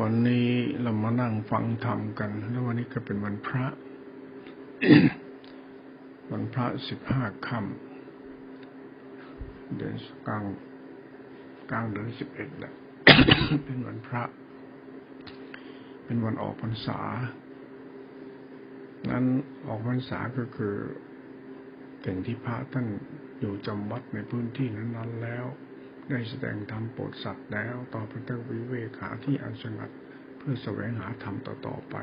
วันนี้เรามานั่งฟังธรรมกัน แล้ววันนี้ก็เป็นวันพระ วันพระสิบห้าค่ำเดือนกลางกลางเดือนสิบเอ็ดแหละเป็นวันพระ เป็นวันออกพรรษา นั้นออกพรรษาก็คือสิ่งที่พระท่านอยู่จำวัดในพื้นที่นั้นๆแล้ว ได้แสดงธรรมโปรดสัตว์แล้วต่อไปต้องวิเวกหาที่อันสงัด เพื่อแสวงหาธรรมต่อๆไป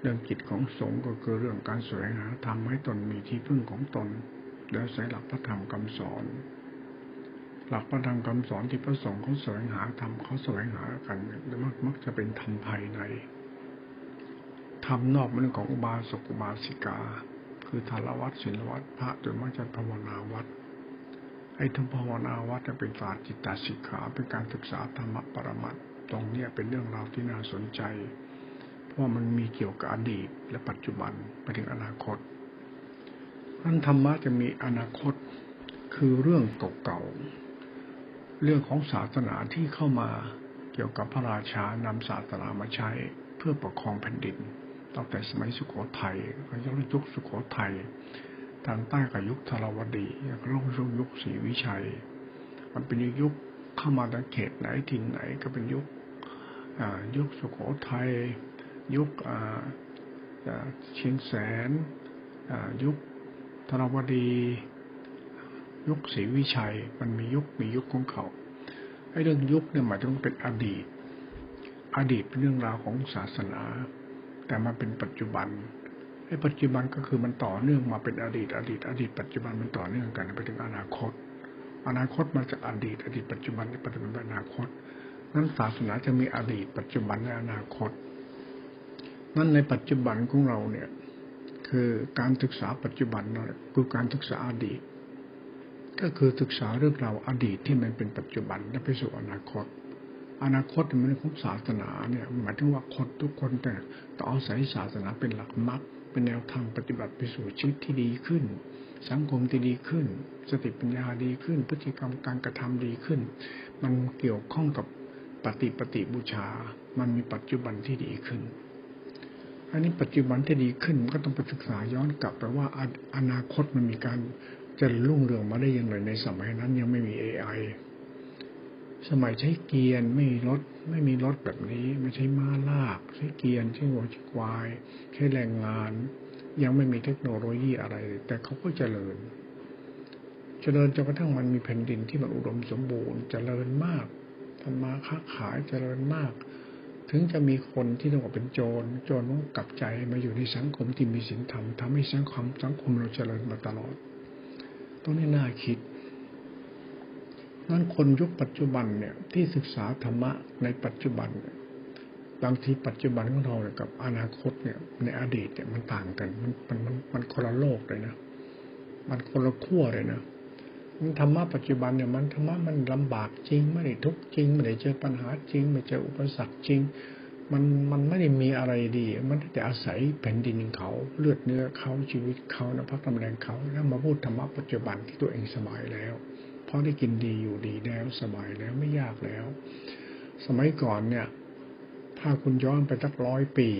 เรื่องกิจของสงฆ์ก็คือเรื่องการแสวงหาธรรมให้ตนมีที่พึ่งของตน แล้วใช้หลักพระธรรมคำสอน หลักพระธรรมคำสอนที่พระสงฆ์เขาแสวงหาธรรมเขาแสวงหากันมักมักจะเป็นธรรมภายในธรรมนอกมันเรื่องของอุบาสกอุบาสิกา คือทารวัตศิลวัตพระโดยมากจะภาวนาวัด ไอ้ทั้งภาวนาวัดจะเป็นศาสตร์จิตตสิกขาเป็นการศึกษาธรรมะปรมัตตรงเนี้ยเป็นเรื่องราวที่น่าสนใจ เพราะมันมีเกี่ยวกับอดีตและปัจจุบันไปถึงอนาคตนั้นธรรมะจะมีอนาคตคือเรื่องเก่าๆ เรื่องของศาสนาที่เข้ามาเกี่ยวกับพระราชานำศาสนามาใช้เพื่อปกครองแผ่นดินตั้งแต่สมัยสุขโขทัยยุคสุขโขทัย ทางใต้กับยุคธารวดีแล้วก็ยุคยุคศรีวิชัย มันเป็นยุคเข้ามาในเขตไหนถิ่นไหนก็เป็นยุคยุคสุโขทัยยุคเชียงแสนยุคธารวดี ยุคศรีวิชัย มันมียุคมียุคของเขาไอ้เรื่องยุคเนี่ยหมายถึงเป็นอดีต อดีตเป็นเรื่องราวของศาสนา แต่มาเป็นปัจจุบัน ปัจจุบันก็คือมันต่อเนื่องมาเป็นอดีต อดีต อดีต ปัจจุบันมันต่อเนื่องกันไปถึงอนาคต อนาคตมาจากอดีต อดีตปัจจุบันปัจจุบันอนาคต นั้นศาสนาจะมีอดีต ปัจจุบันและอนาคต นั้นในปัจจุบันของเราเนี่ย คือการศึกษาปัจจุบันนั่นคือการศึกษาอดีต ก็คือศึกษาเรื่องราวอดีตที่มันเป็นปัจจุบันและไปสู่อนาคตอนาคตมันเป็นของศาสนาเนี่ยหมายถึงว่าคนทุกคนแต่ต้องอาศัยศาสนาเป็นหลักมรรค เป็นแนวทางปฏิบัติไปสู่ชีวิตที่ดีขึ้น สังคมที่ดีขึ้น สติปัญญาดีขึ้น พฤติกรรมการกระทำดีขึ้น มันเกี่ยวข้องกับปฏิปฏิบูชา มันมีปัจจุบันที่ดีขึ้น อันนี้ปัจจุบันที่ดีขึ้นก็ต้องไปศึกษาย้อนกลับไปว่าอนาคตมันมีการจะรุ่งเรืองมาได้ยังไงในสมัยนั้นยังไม่มีเอไอ สมัยใช้เกียร์ไม่มีรถไม่มีรถแบบนี้ ไม่ใช่ม้าลาก ใช้เกียร์ใช้หัวใช้ควาย ใช้แรงงาน ยังไม่มีเทคโนโลยีอะไร แต่เขาก็เจริญ เจริญจนกระทั่งมันมีแผ่นดินที่มันอุดมสมบูรณ์ เจริญมากทำมาค้าขายเจริญมาก ถึงจะมีคนที่ต้องเป็นโจร โจรต้องกลับใจมาอยู่ในสังคมที่มีศีลธรรมทำให้สังคมสังคมเราเจริญมาตลอดตรงนี้น่าคิด นั้นคนยุคปัจจุบันเนี่ยที่ศึกษาธรรมะในปัจจุบัน บางทีปัจจุบันของเราเนี่ยกับอนาคตเนี่ย ในอดีตเนี่ยมันต่างกัน มันมันมันมันคนละโลกเลยนะ มันคนละขั้วเลยนะมันธรรมะปัจจุบันเนี่ยมันธรรมะมันลำบากจริง ไม่ได้ทุกจริง ไม่ได้เจอปัญหาจริง ไม่เจออุปสรรคจริง มันมันไม่ได้มีอะไรดี มันแต่อาศัยแผ่นดินเขาเลือดเนื้อเขาชีวิตเขานะพระกำลังเขาแล้วมาพูดธรรมะปัจจุบันที่ตัวเองสบายแล้ว ราะได้กินดีอยู่ดีแล้วสบายแล้วไม่ยากแล้ว สมัยก่อนเนี่ย ถ้าคุณย้อนไปสักร้อยปี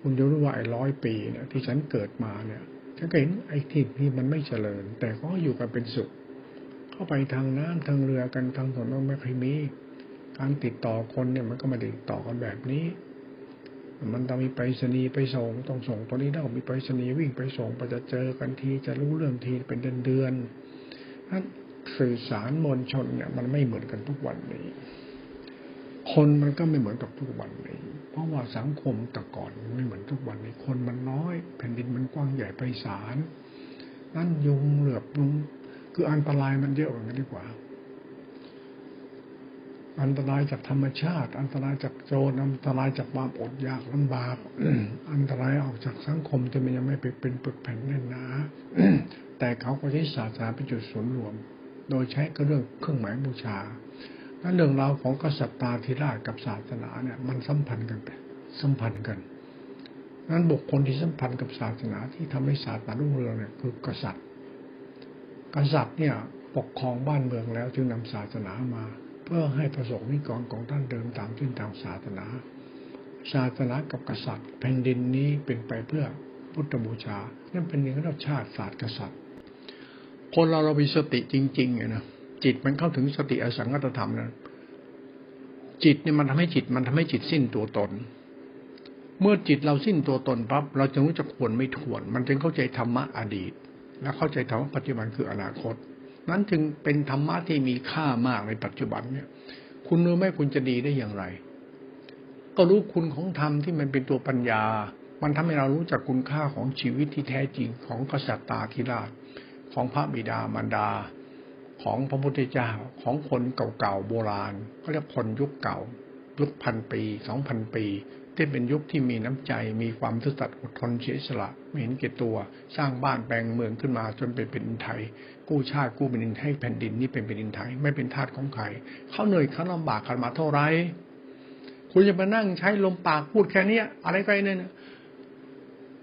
คุณจะรู้ว่าไอ้ร้อยปีเนี่ย ที่ฉันเกิดมาเนี่ยฉันก็เห็นไอ้ที่ที่มันไม่เจริญ แต่ก็อยู่กันเป็นสุข เข้าไปทางน้ำทางเรือกันทางถนนไม่เคยมีการติดต่อคนเนี่ยมันก็มาติดต่อกันแบบนี้ มันต้องมีไปรษณีย์ไปส่งต้องส่งตัวนี้ต้องมีไปรษณีย์วิ่งไปส่งไปจะเจอกันทีจะรู้เรื่องทีเป็นเดือนเดือน นั้นสื่อสารมวลชนเนี่ย มันไม่เหมือนกันทุกวันนี้ คนมันก็ไม่เหมือนกับทุกวันนี้ เพราะว่าสังคมแต่ก่อนไม่เหมือนทุกวันนี้ คนมันน้อย แผ่นดินมันกว้างใหญ่ไพศาลนั่นยุงเหลือบยุงคืออันตรายมันเยอะกว่านั้นดีกว่า อันตรายจากธรรมชาติ อันตรายจากโจรอันตรายจากความอดอยากลำบากอันตรายออกจากสังคมจะมันยังไม่ไปเป็นปึกแผ่นแน่นหนา แต่เขาก็ใช้ศาสนาเป็นจุดศูนย์รวม โดยใช้ก็เรื่องเครื่องหมายบูชานั้นเรื่องราวของกษัตริย์ตาธิราชกับศาสนาเนี่ยมันสัมพันธ์กันไปสัมพันธ์กันนั้นบุคคลที่สัมพันธ์กับศาสนาที่ทำให้ศาสนารุ่งเรืองเนี่ยคือกษัตริย์ กษัตริย์เนี่ยปกครองบ้านเมืองแล้วจึงนำศาสนามา เพื่อให้ประสงค์นิกรของท่านเดินตามเส้นทางศาสนา ศาสนากับกษัตริย์ แผ่นดินนี้เป็นไปเพื่อพุทธบูชา นั่นเป็นเรื่องชาติศาสตร์กษัตริย์ คนเราเรามีสติจริงๆไงนะจิตมันเข้าถึงสติอสังกัตธรรมนะจิตเนี่ยมันทำให้จิตมันทำให้จิตสิ้นตัวตน เมื่อจิตเราสิ้นตัวตนปั๊บเราจะรู้จักควรไม่ควรมันจึงเข้าใจธรรมะอดีต และเข้าใจธรรมะปัจจุบันคืออนาคต นั้นจึงเป็นธรรมะที่มีค่ามากในปัจจุบันเนี่ย คุณรู้ไหมคุณจะดีได้อย่างไร ก็รู้คุณของธรรมที่มันเป็นตัวปัญญา มันทำให้เรารู้จักคุณค่าของชีวิตที่แท้จริงของกษัตริย์ตาธิราช ของพระบิดามารดา ของพระพุทธเจ้าของคนเก่าๆโบราณเขาเรียกคนยุคเก่ายุคพันปีสองพันปี ที่เป็นยุคที่มีน้ำใจมีความซื่อสัตย์อดทนเสียสละไม่เห็นเก่ตัว สร้างบ้านแปลงเมืองขึ้นมาจนเป็นเป็นไทย กู้ชาติกู้เป็นดินให้แผ่นดินนี้เป็นเป็นดินไทยไม่เป็นทาสของใครเขาเหนื่อยเขาลำบากกันมาเท่าไหรคุณจะมานั่งใช้ลมปากพูดแค่เนี้ยอะไรไปเนี่ย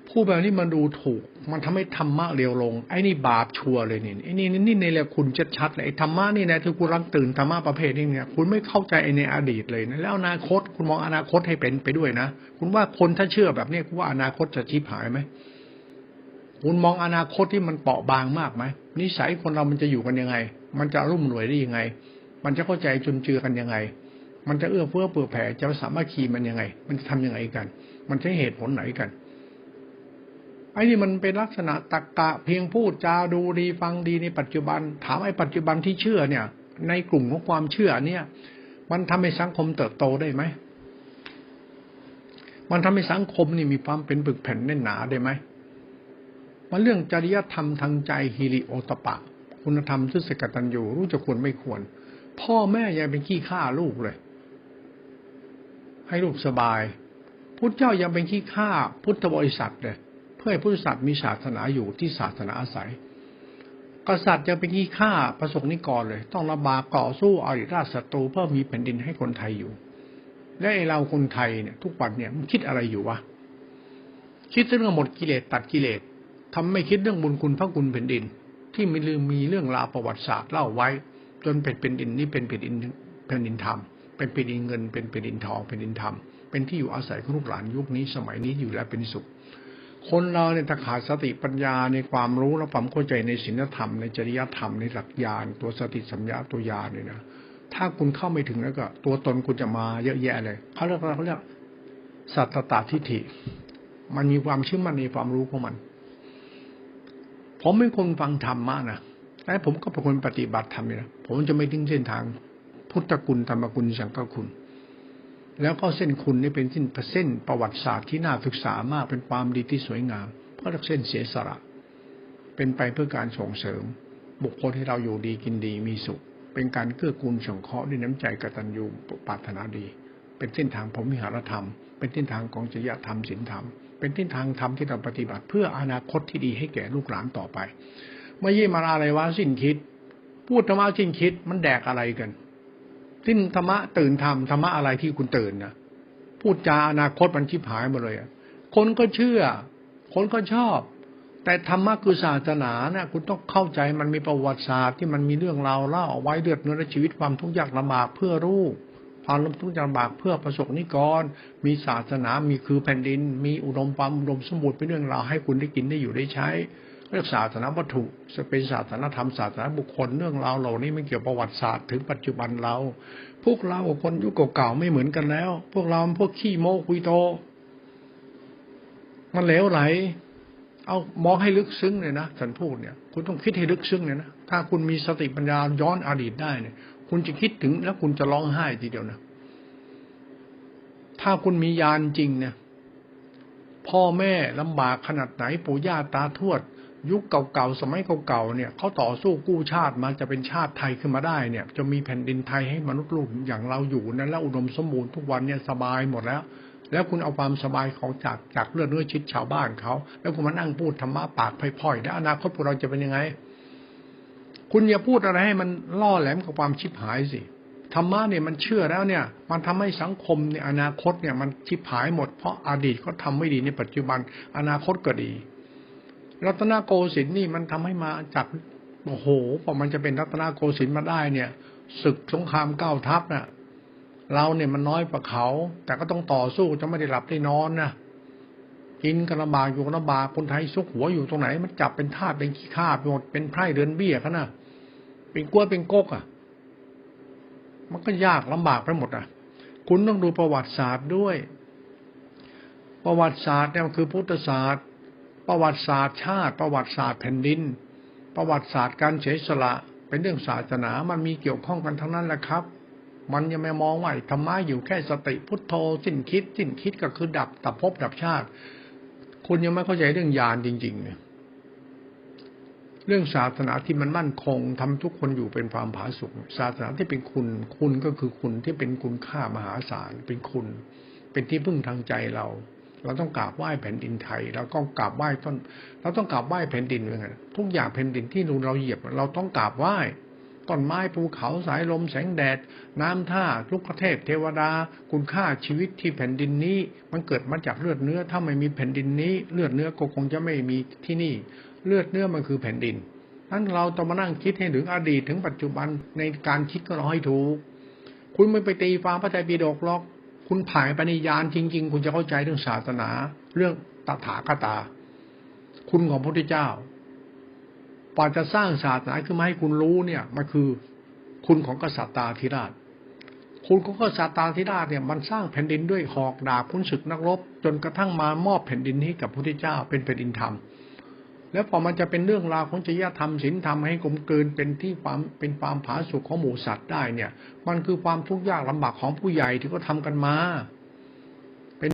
พูดแบบนี้มันดูถูก มันทำให้ธรรมะเร็วลง ไอ้นี่บาปชัวร์เลยนี่ไอ้นี่นี่ในแหละคุณชัดๆเลยไอ้ธรรมะนี่นะที่คุณรังตื่นธรรมะประเภทนี้เนี่ย คุณไม่เข้าใจไอ้ในอดีตเลยนะแล้วอนาคตคุณมองอนาคตให้เป็นไปด้วยนะคุณว่าคนถ้าเชื่อแบบนี้คุณว่าอนาคตจะชิบหายไหมคุณมองอนาคตที่มันเปราะบางมากไหมนิสัยคนเรามันจะอยู่กันยังไง มันจะรุ่มรวยได้ยังไง มันจะเข้าใจจนเจือกันยังไง มันจะเอื้อเฟื้อเผื่อแผ่จะสามารถคีมันยังไง มันจะทำยังไงกัน มันใช้เหตุผลไหนกัน ไอ้นี่มันเป็นลักษณะตักกะเพียงพูดจาดูดีฟังดีในปัจจุบัน ถามไอ้ปัจจุบันที่เชื่อเนี่ย ในกลุ่มของความเชื่อเนี่ย มันทำให้สังคมเติบโตได้ไหมมันทำให้สังคมนี่มีความเป็นปึกแผ่นแน่นหนาได้ไหมมันเรื่องจริยธรรมทางใจฮิริโอตปะ คุณธรรมทุสกตัญญูรู้จะควรไม่ควร พ่อแม่ยังเป็นขี้ข้าลูกเลย ให้ลูกสบาย พุทธเจ้ายังเป็นขี้ข้าพุทธบริษัทเลย พื่อให้พุทธศาสนามีศาสนาอยู่ที่ศาสนาอาศัย กษัตริย์ยังเป็นขี้ข้าประสงค์นิกรเลย ต้องระบากต่อสู้อาริราชศัตรูเพื่อมีแผ่นดินให้คนไทยอยู่ และเราคนไทยเนี่ย ทุกวันเนี่ยมันคิดอะไรอยู่วะคิดเรื่องหมดกิเลสตัดกิเลสทำไม่คิดเรื่องบุญคุณพระคุณแผ่นดิน ที่ไมีลืมมีเรื่องราวประวัติศาสตร์เล่าไว้ จนเป็นเป็นดินนี่เป็นแผ่นดินแผ่นดินธรรมเป็นแผ่นดินเงินเป็นแผ่นดินทองแผ่นดินธรรมเป็นที่อยู่อาศัยของลูกหลานยุคนี้สมัยนี้อยู่แล้วเป็นสุข คนเราเนี่ยถ้าขาดสติปัญญาในความรู้และความเข้าใจในศีลธรรมในจริยธรรมในหลักญาณตัวสติสัมยาตัวญาณเนี่ยนะถ้าคุณเข้าไม่ถึงแล้วก็ ตัวตนคุณจะมาเยอะแยะเลยเขาเรียกเขาเรียกสัตตตาทิฏฐิ มันมีความเชื่อมั่นในความรู้ของมัน ผมเป็นคนฟังธรรมะนะแต่ผมก็เป็นคนปฏิบัติธรรมนะผมจะไม่ทิ้งเส้นทาง พุทธคุณธรรมคุณสังฆคุณ แล้วก็เส้นคุณนี่เป็นเส้นเส้นประวัติศาสตร์ที่น่าศึกษามากเป็นความดีที่สวยงาม เพราะเส้นเสียสละ เป็นไปเพื่อการส่งเสริม บุคคลให้เราอยู่ดีกินดีมีสุข เป็นการเกื้อกูลสงเคราะห์ด้วยน้ำใจกตัญญูปรารถนาดี เป็นเส้นทางพรหมิหารธรรม เป็นเส้นทางของจริยธรรมศีลธรรม เป็นเส้นทางธรรมที่เราปฏิบัติ เพื่ออนาคตที่ดีให้แก่ลูกหลานต่อไปไม่ใช่มาอะไรวะสิ้นคิด พูดธรรมะสิ้นคิดมันแดกอะไรกัน สิ้นธรรมะตื่นธรรมธรรมะอะไรที่คุณตื่นนะพูดจาอนาคตมันชิบหายหมดเลยคนก็เชื่อ คนก็ชอบ แต่ธรรมะคือศาสนาเนี่ยคุณต้องเข้าใจมันมีประวัติศาสตร์ที่มันมีเรื่องราวเล่าเอาไว้เดือดเนื้อและชีวิตความทุกข์ยากลำบากเพื่อรูปความลำทุกข์ยากลำบากเพื่อประสบนิกร มีศาสนามีคือแผ่นดิน มีอุดมความอุดมสมบูรณ์เป็นเรื่องราวให้คุณได้กินได้อยู่ได้ใช้ เรียกศาสนาวัตถุจะเป็นศาสนาธรรมศาสนาบุคคลเรื่องราวเหล่านี้ไม่เกี่ยวประวัติศาสตร์ถึงปัจจุบันเรา พวกเราคนยุคเก่าๆไม่เหมือนกันแล้ว พวกเราพวกขี้โม้คุยโต มันเหลวไหล เอามองให้ลึกซึ้งเลยนะฉันพูดเนี่ย คุณต้องคิดให้ลึกซึ้งเลยนะถ้าคุณมีสติปัญญาย้อนอดีตได้เนี่ยคุณจะคิดถึงแล้วคุณจะร้องไห้ทีเดียวนะถ้าคุณมีญาณจริงเนี่ยพ่อแม่ลำบากขนาดไหนปู่ย่าตาทวด ยุคเก่าๆสมัยเก่าๆเนี่ยเขาต่อสู้กู้ชาติมาจะเป็นชาติไทยขึ้นมาได้เนี่ย จะมีแผ่นดินไทยให้มนุษย์ลูกอย่างเราอยู่นั้นแล้วอุดมสมบูรณ์ทุกวันเนี่ยสบายหมดแล้ว แล้วคุณเอาความสบายของจากจากเลือดเนื้อชิดชาวบ้านเขาแล้วคุณมานั่งพูดธรรมะปากพล่อยๆแล้วอนาคตพวกเราจะเป็นยังไง คุณอย่าพูดอะไรให้มันล่อแหลมกับความชิบหายสิธรรมะเนี่ยมันเชื่อแล้วเนี่ย มันทำให้สังคมในอนาคตเนี่ยมันชิบหายหมดเพราะอดีตเขาทาไม่ดีในปัจจุบันอนาคตก็ดี รัตนโกสินทร์นี่มันทำให้มาจากโอ้โหพอมันจะเป็นรัตนโกสินทร์มาได้เนี่ยศึกสงครามเก้าทัพน่ะ เราเนี่ยมันน้อยกว่าเขา แต่ก็ต้องต่อสู้จะไม่ได้หลับได้นอนนะกินกันลำบากอยู่กันลำบากคนไทยซุกหัวอยู่ตรงไหน มันจับเป็นทาสเป็นขี้ข้าไปหมดเป็นไพร่เดือนเบี้ยเขานะเป็นกล้วยเป็นกกอะ มันก็ยากลำบากไปหมดอะ คุณต้องดูประวัติศาสตร์ด้วย ประวัติศาสตร์เนี่ยมันคือพุทธศาสตร์ ประวัติศาสตร์ชาติ ประวัติศาสตร์แผ่นดิน ประวัติศาสตร์การเฉยสละเป็นเรื่องศาสนามันมีเกี่ยวข้องกันทั้งนั้นแหละครับ มันยังไม่มองว่าธรรมะอยู่แค่สติพุทโธสิ้นคิด สิ้นคิดก็คือดับดับภพดับชาติ คุณยังไม่เข้าใจเรื่องญาณจริง ๆ เนี่ย เรื่องศาสนาที่มันมั่นคงทำทุกคนอยู่เป็นความผาสุกศาสนาที่เป็นคุณ คุณก็คือคุณที่เป็นคุณค่ามหาศาลเป็นคุณ เป็นที่พึ่งทางใจเรา เราต้องกราบไหว้แผ่นดินไทย เราต้องกราบไหว้ต้น เราต้องกราบไหว้แผ่นดินเหมือนกันทุกอย่างแผ่นดินที่เราเหยียบ เราต้องกราบไหว้ต้นไม้ภูเขาสายลมแสงแดด น้ำท่าทุกเทศเทวดา คุณค่าชีวิตที่แผ่นดินนี้ มันเกิดมาจากเลือดเนื้อ ถ้าไม่มีแผ่นดินนี้ เลือดเนื้อก็คงจะไม่มีที่นี่ เลือดเนื้อมันคือแผ่นดินนั้นเราต้องมานั่งคิดให้ถึงอดีตถึงปัจจุบันในการคิดก็ราให้ถูก คุณไม่ไปตีความพระไตรปิฎกหรอก คุณผ่านปณิยานจริง ๆ คุณจะเข้าใจเรื่องศาสนา เรื่องตถาคตา คุณของพระพุทธเจ้ากว่าจะสร้างศาสนาขึ้นมาให้คุณรู้เนี่ยมันคือคุณของกษัตริย์ตาธิราช คุณของกษัตริย์ตาธิราชเนี่ยมันสร้างแผ่นดินด้วยหอกดาบพุนศึกนักรบ จนกระทั่งมามอบแผ่นดินให้กับพระพุทธเจ้าเป็นแผ่นดินธรรม แล้วพอมันจะเป็นเรื่องราวของจริยธรรมศีลธรรมให้กลมกลืนเป็นที่ความเป็นความผาสุกของหมู่สัตว์ได้เนี่ย มันคือความทุกข์ยากลำบากของผู้ใหญ่ที่เขาทากันมา